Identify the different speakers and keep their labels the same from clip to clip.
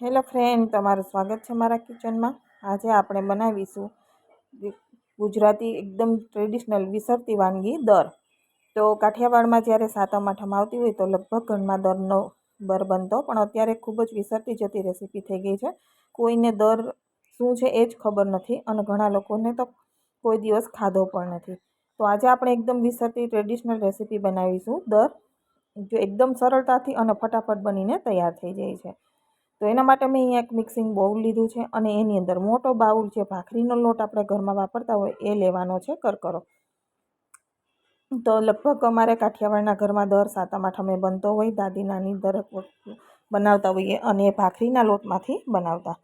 Speaker 1: Hello friend, તમારું સ્વાગત છે મારા કિચનમાં. આજે આપણે બનાવીશું ગુજરાતી એકદમ ટ્રેડિશનલ વિસરતી વાનગી દર. તો કાઠિયાવાડમાં જ્યારે સાતમ આઠમ આવતી હોય તો લગભગ ઘરમાં દરનો દર બનતો, પણ અત્યારે ખૂબ જ વિસરતી જતી રેસીપી થઈ ગઈ છે. કોઈને દર શું છે એ જ ખબર નથી અને ઘણા લોકોને તો કોઈ દિવસ ખાધો પણ નથી. તો આજે આપણે એકદમ વિસરતી ટ્રેડિશનલ રેસીપી બનાવીશું. દર જો એકદમ સરળતાથી અને ફટાફટ બનીને તૈયાર થઈ જાય છે. તો એના માટે મેં અહીંયા એક મિક્સિંગ બાઉલ લીધું છે અને એની અંદર મોટો બાઉલ છે ભાખરીનો લોટ આપણે ઘરમાં વાપરતા હોય એ લેવાનો છે કરકરો. તો લગભગ અમારે કાઠિયાવાડના ઘરમાં દર સાતમ આઠમે બનતો હોય, દાદી નાની દરેક બનાવતા હોઈએ અને એ ભાખરીના લોટમાંથી બનાવતા.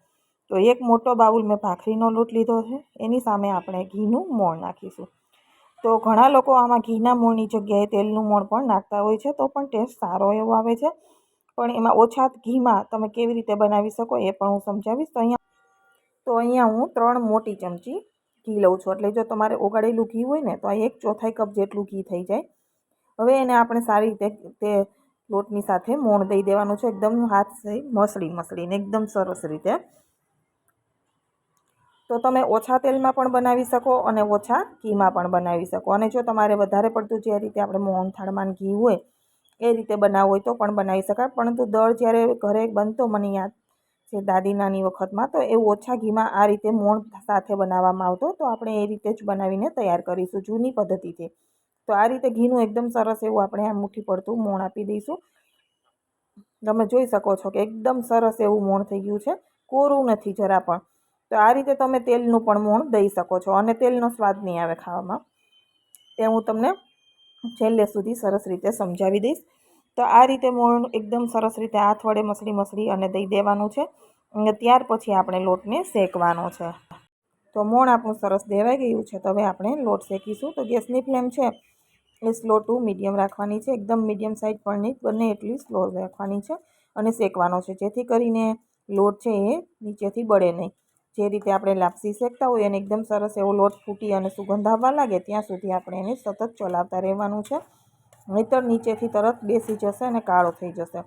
Speaker 1: તો એક મોટો બાઉલ મેં ભાખરીનો લોટ લીધો છે, એની સામે આપણે ઘીનું મોણ નાખીશું. તો ઘણા લોકો આમાં ઘીના મોણની જગ્યાએ તેલનું મોણ પણ નાખતા હોય છે, તો પણ ટેસ્ટ સારો એવો આવે છે. પણ એમાં ઓછા ઘીમાં તમે કેવી રીતે બનાવી શકો એ પણ હું સમજાવીશ. તો અહીંયા તો અહીંયા હું ત્રણ મોટી ચમચી ઘી લઉં છું. એટલે જો તમારે ઓગાળેલું ઘી હોય ને તો આ એક ચોથાઈ કપ જેટલું ઘી થઈ જાય. હવે એને આપણે સારી રીતે તે લોટની સાથે મોણ દઈ દેવાનું છે. એકદમ હાથ મસળી મસળીને એકદમ સરસ રીતે. તો તમે ઓછા તેલમાં પણ બનાવી શકો અને ઓછા ઘીમાં પણ બનાવી શકો. અને જો તમારે વધારે પડતું જે રીતે આપણે મોહન થાળમાં ઘી હોય એ રીતે બનાવવું હોય તો પણ બનાવી શકાય. પરંતુ દળ જ્યારે ઘરે બનતો મને યાદ છે દાદી નાની વખતમાં, તો એ ઓછા ઘીમાં આ રીતે મોણ સાથે બનાવવામાં આવતો તો આપણે એ રીતે જ બનાવીને તૈયાર કરીશું. જૂની પદ્ધતિથી તો આ રીતે ઘીનું એકદમ સરસ એવું આપણે આ મુઠ્ઠી પડતું મોણ આપી દઈશું. તમે જોઈ શકો છો કે એકદમ સરસ એવું મોણ થઈ ગયું છે. કોરું નથી જરા પણ. તો આ રીતે તમે તેલનું પણ મોણ દઈ શકો છો. અને તેલનો સ્વાદ નહીં આવે ખાવામાં. તે હું તમને છેલ્લે સુધી સરસ રીતે સમજાવી દઈશ. તો આ રીતે મોણ એકદમ સરસ રીતે હાથ વડે મસળી મસળી અને દઈ દેવાનું છે. અને ત્યાર પછી આપણે લોટને શેકવાનો છે. તો મોણ આપણું સરસ દેવાઈ ગયું છે. તો હવે આપણે લોટ શેકીશું. તો ગેસની ફ્લેમ છે એ સ્લો ટુ મીડિયમ રાખવાની છે. એકદમ મીડિયમ સાઇઝ પણ બને એટલી સ્લો રાખવાની છે અને શેકવાનો છે. જેથી કરીને લોટ છે એ નીચેથી બળે નહીં. જે રીતે આપણે લાપસી શેકતા હોય અને એકદમ સરસ એવો લોટ ફૂટી અને સુગંધ આવવા લાગે, ત્યાં સુધી આપણે એને સતત ચલાવતા રહેવાનું છે. નહીંતર નીચેથી તરત બેસી જશે અને કાળો થઈ જશે.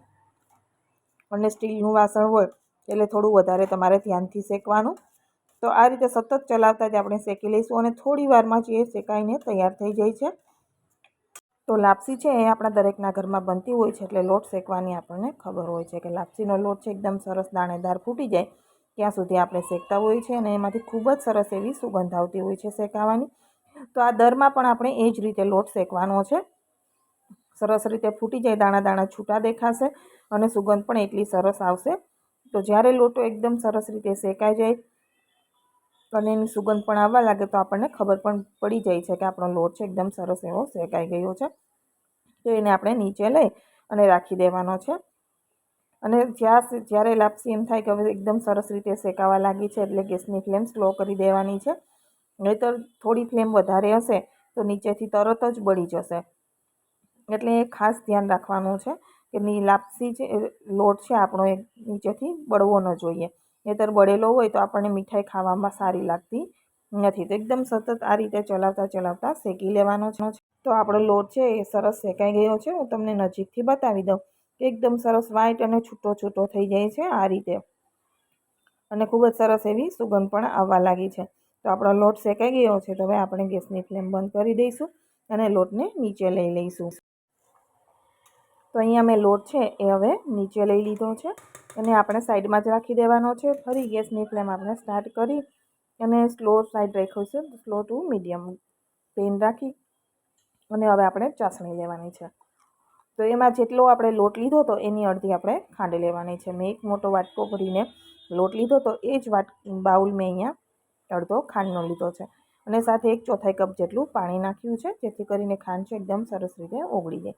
Speaker 1: અને સ્ટીલનું વાસણ હોય એટલે થોડું વધારે તમારે ધ્યાનથી શેકવાનું. તો આ રીતે સતત ચલાવતા જ આપણે શેકી લઈશું અને થોડી વારમાં જ એ શેકાઈને તૈયાર થઈ જાય છે. તો લાપસી છે એ આપણા દરેકના ઘરમાં બનતી હોય છે એટલે લોટ શેકવાની આપણને ખબર હોય છે કે લાપસીનો લોટ છે એકદમ સરસ દાણેદાર ફૂટી જાય ત્યાં સુધી આપણે શેકતા હોઈએ છીએ અને એમાંથી ખૂબ જ સરસ એવી સુગંધ આવતી હોય છે શેકાવાની. તો આ દરમાં પણ આપણે એ જ રીતે લોટ શેકવાનો છે. સરસ રીતે ફૂટી જાય, દાણા દાણા છૂટા દેખાશે અને સુગંધ પણ એટલી સરસ આવશે. તો જ્યારે લોટો એકદમ સરસ રીતે શેકાઈ જાય અને એની સુગંધ પણ આવવા લાગે તો આપણને ખબર પણ પડી જાય છે કે આપણો લોટ છે એકદમ સરસ એવો શેકાઈ ગયો છે. તો એને આપણે નીચે લઈ અને રાખી દેવાનો છે. અને જ્યાં જ્યારે લાપસી એમ થાય કે હવે એકદમ સરસ રીતે શેકાવા લાગી છે એટલે ગેસની ફ્લેમ સ્લો કરી દેવાની છે. નહીંતર થોડી ફ્લેમ વધારે હશે તો નીચેથી તરત જ બળી જશે. એટલે એ ખાસ ધ્યાન રાખવાનું છે કે ની લાપસી છે લોટ છે આપણો એ નીચેથી બળવો ન જોઈએ. નહીંતર બળેલો હોય તો આપણને મીઠાઈ ખાવામાં સારી લાગતી નથી. તો એકદમ સતત આ રીતે ચલાવતા ચલાવતા શેકી લેવાનો છે. તો આપણો લોટ છે એ સરસ શેકાઈ ગયો છે. હું તમને નજીકથી બતાવી દઉં કે એકદમ સરસ વ્હાઈટ અને છૂટો છૂટો થઈ જાય છે આ રીતે. અને ખૂબ જ સરસ એવી સુગંધ પણ આવવા લાગી છે. તો આપણો લોટ શેકાઈ ગયો છે તો હવે આપણે ગેસની ફ્લેમ બંધ કરી દઈશું અને લોટને નીચે લઈ લઈશું. તો અહીંયા મેં લોટ છે એ હવે નીચે લઈ લીધો છે. અને આપણે સાઈડમાં જ રાખી દેવાનો છે. ફરી ગેસની ફ્લેમ આપણે સ્ટાર્ટ કરી અને સ્લો સાઈડ રાખ્યું છે. સ્લો ટુ મીડિયમ પેન રાખી અને હવે આપણે ચાસણી લેવાની છે. તો એમાં જેટલો આપણે લોટ લીધો હતો એની અડધી આપણે ખાંડ લેવાની છે. મેં એક મોટો વાટકો ભરીને લોટ લીધો તો એ જ વાટ બાઉલ મેં અહીંયા અડધો ખાંડનો લીધો છે. અને સાથે એક ચોથાઈ કપ જેટલું પાણી નાખ્યું છે. જેથી કરીને ખાંડ છે, એકદમ સરસ રીતે ઓગળી જાય.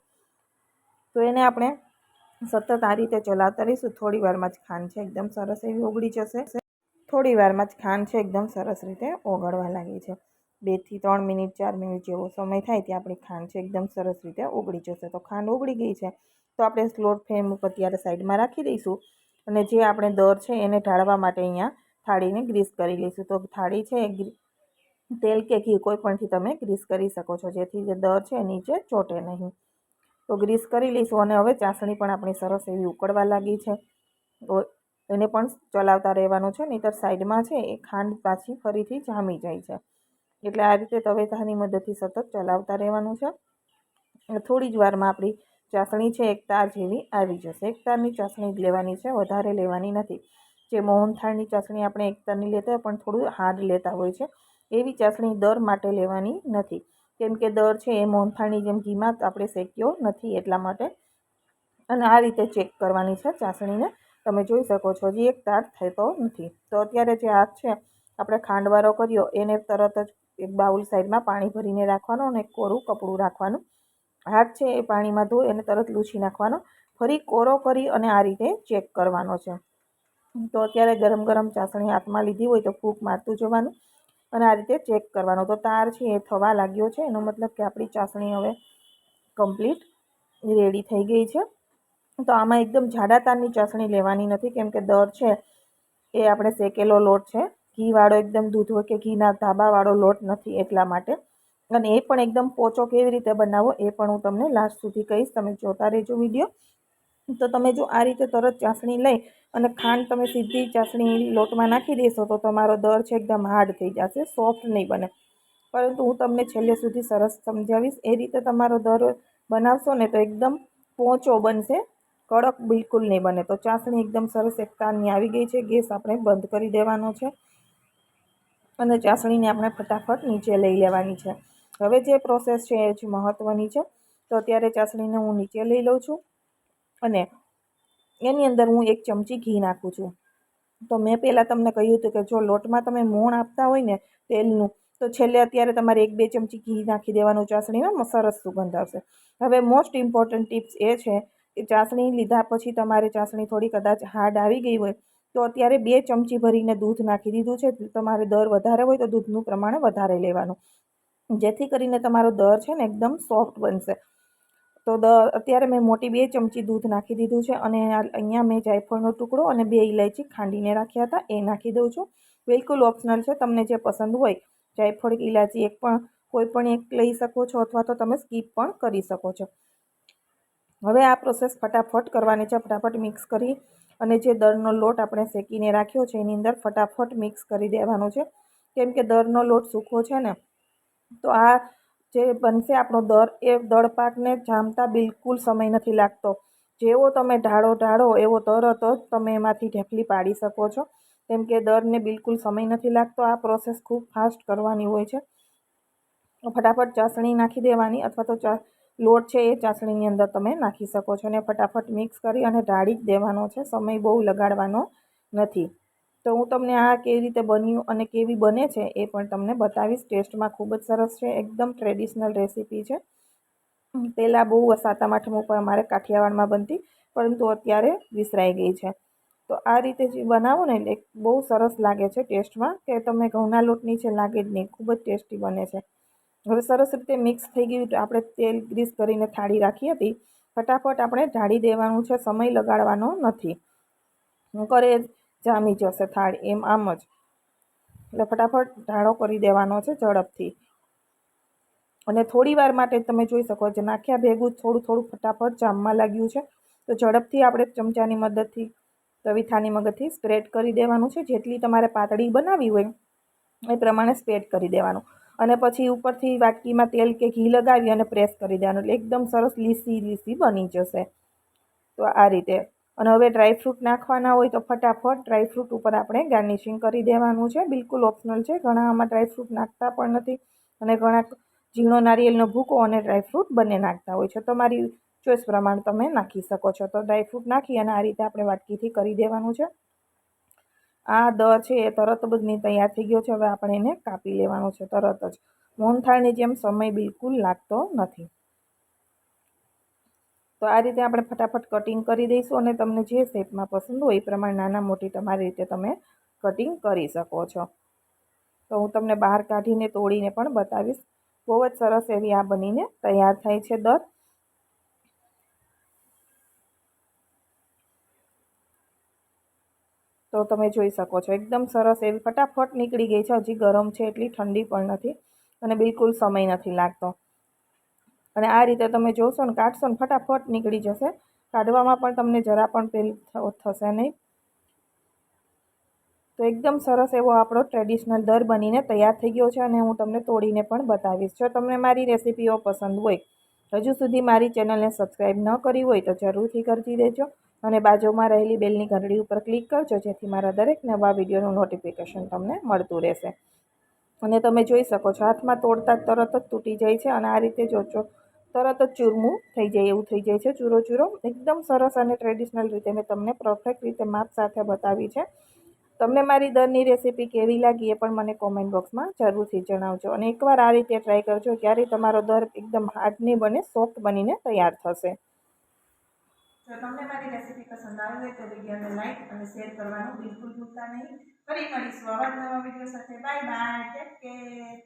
Speaker 1: તો એને આપણે સતત આ રીતે ચલાવતા રહીશું. થોડી વારમાં જ ખાંડ છે એકદમ સરસ એવી ઓગળી જશે. થોડી વારમાં જ ખાંડ છે એકદમ સરસ રીતે ઓગળવા લાગી છે. બેથી ત્રણ મિનિટ, ચાર મિનિટ જેવો સમય થાય ત્યાં આપણી ખાંડ છે એકદમ સરસ રીતે ઓગળી જશે. તો ખાંડ ઓગળી ગઈ છે. તો આપણે સ્લોટ ફ્લેમ ઉપર ત્યારે સાઈડમાં રાખી દઈશું અને જે આપણે દર છે એને ઢાળવા માટે અહીંયા થાળીને ગ્રીસ કરી લઈશું. તો થાળી છે તેલ કે ઘી કોઈપણથી તમે ગ્રીસ કરી શકો છો. જેથી જે દર છે નીચે ચોટે નહીં. તો ગ્રીસ કરી લઈશું અને હવે ચાસણી પણ આપણી સરસ એવી ઉકળવા લાગી છે. એને પણ ચલાવતા રહેવાનું છે, નહીંતર સાઈડમાં છે એ ખાંડ પાછી ફરીથી જામી જાય છે. એટલે આ રીતે તવેથાની મદદથી સતત ચલાવતા રહેવાનું છે. થોડી જ વારમાં આપણી ચાસણી છે એક તાર જેવી આવી જશે. એક તારની ચાસણી જ લેવાની છે, વધારે લેવાની નથી. જે મોહનથાળની ચાસણી આપણે એક તારની લેતા પણ થોડું હાર્ડ લેતા હોય છે, એવી ચાસણી દર માટે લેવાની નથી. કેમ કે દર છે એ મોહનથાળની જેમ ઘીમાં આપણે શેક્યો નથી એટલા માટે. અને આ રીતે ચેક કરવાની છે ચાસણીને. તમે જોઈ શકો છો હજી એક તાર થતો નથી. તો અત્યારે જે હાથ છે, આપણે ખાંડવારો કર્યો, એને તરત જ એક બાઉલ સાઈડમાં પાણી ભરીને રાખવાનું અને કોરું કપડું રાખવાનું. હાથ છે એ પાણીમાં ધોઈ એને તરત લૂછી નાખવાનો. ફરી કોરો કરી અને આ રીતે ચેક કરવાનો છે. તો અત્યારે ગરમ ગરમ ચાસણી હાથમાં લીધી હોય તો ફૂંક મારતું જવાનું. અને આ રીતે ચેક કરવાનો. તો તાર છે એ થવા લાગ્યો છે. એનો મતલબ કે આપણી ચાસણી હવે કમ્પ્લીટ રેડી થઈ ગઈ છે. તો આમાં એકદમ જાડા તારની ચાસણી લેવાની નથી. કેમ કે દર છે એ આપણે શેકેલો લોટ છે. ઘીવાળો એકદમ દૂધ કે ઘીના ધાબાવાળો લોટ નથી એટલા માટે. અને એ પણ એકદમ પોચો કેવી રીતે બનાવવો એ પણ હું તમને લાસ્ટ સુધી કહીશ. તમે જોતા રહેજો વીડિયો. તો તમે જો આ રીતે તરત ચાસણી લઈ અને ખાંડ તમે સીધી ચાસણી લોટમાં નાખી દેશો તો તમારો દર છે એકદમ હાર્ડ થઈ જશે સોફ્ટ નહીં બને. પરંતુ હું તમને છેલ્લે સુધી સરસ સમજાવીશ, એ રીતે તમારો દર બનાવશો ને તો એકદમ પોચો બનશે, કડક બિલકુલ નહીં બને. તો ચાસણી એકદમ સરસ એક તારની આવી ગઈ છે, ગેસ આપણે બંધ કરી દેવાનો છે અને ચાસણીને આપણે ફટાફટ નીચે લઈ લેવાની છે. હવે જે પ્રોસેસ છે એ જ મહત્ત્વની છે. તો અત્યારે ચાસણીને હું નીચે લઈ લઉં છું. અને એની અંદર હું એક ચમચી ઘી નાખું છું. તો મેં પહેલાં તમને કહ્યું હતું કે જો લોટમાં તમે મોણ આપતા હોય ને તેલનું, તો છેલ્લે અત્યારે તમારે એક બે ચમચી ઘી નાખી દેવાનું ચાસણીમાં સરસ સુગંધ આવશે. હવે મોસ્ટ ઇમ્પોર્ટન્ટ ટિપ્સ એ છે કે ચાસણી લીધા પછી તમારે ચાસણી થોડી કદાચ હાર્ડ આવી ગઈ હોય, તો અત્યારે બે ચમચી ભરીને દૂધ નાખી દીધું છે. તમારે દર વધારે હોય તો દૂધનું પ્રમાણ વધારે લેવાનું. જેથી કરીને તમારો દર છે ને એકદમ સોફ્ટ બનશે. તો દ, અત્યારે મેં મોટી બે ચમચી દૂધ નાખી દીધું છે અને અહીંયા મેં જાયફળનો ટુકડો અને બે ઇલાયચી ખાંડીને રાખ્યા હતા, એ નાખી દઉં છું. બિલકુલ ઓપ્શનલ છે, તમને જે પસંદ હોય. જાયફળ ઇલાયચી એક પણ, કોઈ પણ એક લઈ શકો છો અથવા તો તમે સ્કીપ પણ કરી શકો છો. હવે આ પ્રોસેસ ફટાફટ કરવાની છે, ફટાફટ મિક્સ કરી અને જે દરનો લોટ આપણે શેકીને રાખ્યો છે, એની અંદર ફટાફટ મિક્સ કરી દેવાનો છે. કેમ કે દરનો લોટ સૂકો છે ને, તો આ જે બનશે આપણો દર, એ દળ પાકને જામતા બિલકુલ સમય નથી લાગતો. જેવો તમે ઢાળો ઢાળો, એવો તરત જ તમે એમાંથી ઢેફલી પાડી શકો છો. કેમ કે દરને બિલકુલ સમય નથી લાગતો. આ પ્રોસેસ ખૂબ ફાસ્ટ કરવાની હોય છે. ફટાફટ ચાસણી નાખી દેવાની અથવા તો ચા, લોટ છે એ ચાસણીની અંદર તમે નાખી શકો છો. અને ફટાફટ મિક્સ કરી અને ઢાળી જ દેવાનો છે. સમય બહુ લગાડવાનો નથી. તો હું તમને આ કેવી રીતે બન્યું અને કેવી બને છે એ પણ તમને બતાવીશ. ટેસ્ટમાં ખૂબ જ સરસ છે, એકદમ ટ્રેડિશનલ રેસીપી છે. પહેલાં બહુ સાતમ આઠમ ઉપર અમારે કાઠિયાવાડમાં બનતી, પરંતુ અત્યારે વિસરાઈ ગઈ છે. તો આ રીતે જે બનાવો ને એટલે બહુ સરસ લાગે છે ટેસ્ટમાં, કે તમે ઘઉંના લોટની છે લાગે જ નહીં, ખૂબ જ ટેસ્ટી બને છે. હવે સરસ રીતે મિક્સ થઈ ગયું આપણે તેલ ગ્રીસ કરીને થાળી રાખી હતી. ફટાફટ આપણે ઢાળી દેવાનું છે, સમય લગાડવાનો નથી. કરે જામી જશે થાળ એમ આમ જ. એટલે ફટાફટ ઢાળો કરી દેવાનો છે ઝડપથી. અને થોડી વાર માટે તમે જોઈ શકો છો, નાખ્યા ભેગું થોડું થોડું ફટાફટ જામવા લાગ્યું છે. તો ઝડપથી આપણે ચમચાની મદદથી, તવીથાની મગજથી સ્પ્રેડ કરી દેવાનું છે. જેટલી તમારે પાતળી બનાવી હોય એ પ્રમાણે સ્પ્રેડ કરી દેવાનું. અને પછી ઉપરથી વાટકીમાં તેલ કે ઘી લગાવી અને પ્રેસ કરી દેવાનું. એટલે એકદમ સરસ લીસી લીસી બની જશે. તો આ રીતે. અને હવે ડ્રાયફ્રૂટ નાખવાના હોય તો ફટાફટ ડ્રાયફ્રૂટ ઉપર આપણે ગાર્નિશિંગ કરી દેવાનું છે. બિલકુલ ઓપ્શનલ છે. ઘણા આમાં ડ્રાયફ્રૂટ નાખતા પણ નથી અને ઘણા ઝીણો નારિયેળનો ભૂકો અને ડ્રાયફ્રૂટ બંને નાખતા હોય છે. તમારી ચોઈસ પ્રમાણે તમે નાખી શકો છો. તો ડ્રાયફ્રૂટ નાખી અને આ રીતે આપણે વાટકીથી કરી દેવાનું છે. આ દર છે એ તરત બધી તૈયાર થઈ ગયો છે. હવે આપણે એને કાપી લેવાનું છે તરત જ. મોહનથાળની જેમ સમય બિલકુલ લાગતો નથી. તો આ રીતે આપણે ફટાફટ કટિંગ કરી દઈશું અને તમને જે શેપમાં પસંદ હોય એ પ્રમાણે નાના મોટી તમારી રીતે તમે કટિંગ કરી શકો છો. તો હું તમને બહાર કાઢીને તોડીને પણ બતાવીશ. બહુ જ સરસ એવી આ બનીને તૈયાર થાય છે દર. તો તમે જોઈ શકો છો, એકદમ સરસ એવી ફટાફટ નીકળી ગઈ છે. હજી ગરમ છે, એટલી ઠંડી પણ નથી અને બિલકુલ સમય નથી લાગતો. અને આ રીતે તમે જોશો ને કાઢશો ને ફટાફટ નીકળી જશે. કાઢવામાં પણ તમને જરા પણ પેલ થશે નહીં. તો એકદમ સરસ એવો આપણો ટ્રેડિશનલ દર બનીને તૈયાર થઈ ગયો છે અને હું તમને તોડીને પણ બતાવીશ. જો તમને મારી રેસીપીઓ પસંદ હોય, હજુ સુધી મારી ચેનલને સબસ્ક્રાઈબ ન કરી હોય તો જરૂરથી કરી દેજો અને બાજુમાં રહેલી બેલની ઘંટડી ઉપર ક્લિક કરજો જેથી મારા દરેક નવા વિડીયોનું નોટિફિકેશન તમને મળતું રહેશે. અને તમે જોઈ શકો છો, હાથમાં તોડતા તરત જ તૂટી જાય છે અને આ રીતે જોજો તરત જ ચૂરમું થઈ જાય, એવું થઈ જાય છે. ચૂરો ચૂરો. એકદમ સરસ અને ટ્રેડિશનલ રીતે મેં તમને પરફેક્ટ રીતે માપ સાથે બતાવી છે. તમને મારી દરની રેસીપી કેવી લાગી એ પણ મને કોમેન્ટ બોક્સમાં જરૂરથી જણાવજો. અને એકવાર આ રીતે ટ્રાય કરજો ક્યારે તમારો દર એકદમ હાર્ડ નહીં બને સોફ્ટ બનીને તૈયાર થશે. જો તમને મારી રેસીપી પસંદ આવી હોય તો વિડીયોને લાઈક અને શેર કરવાનું બિલકુલ ભૂલતા નહીં. ફરી મળીશું આવા નવા વીડિયો સાથે. Bye bye take care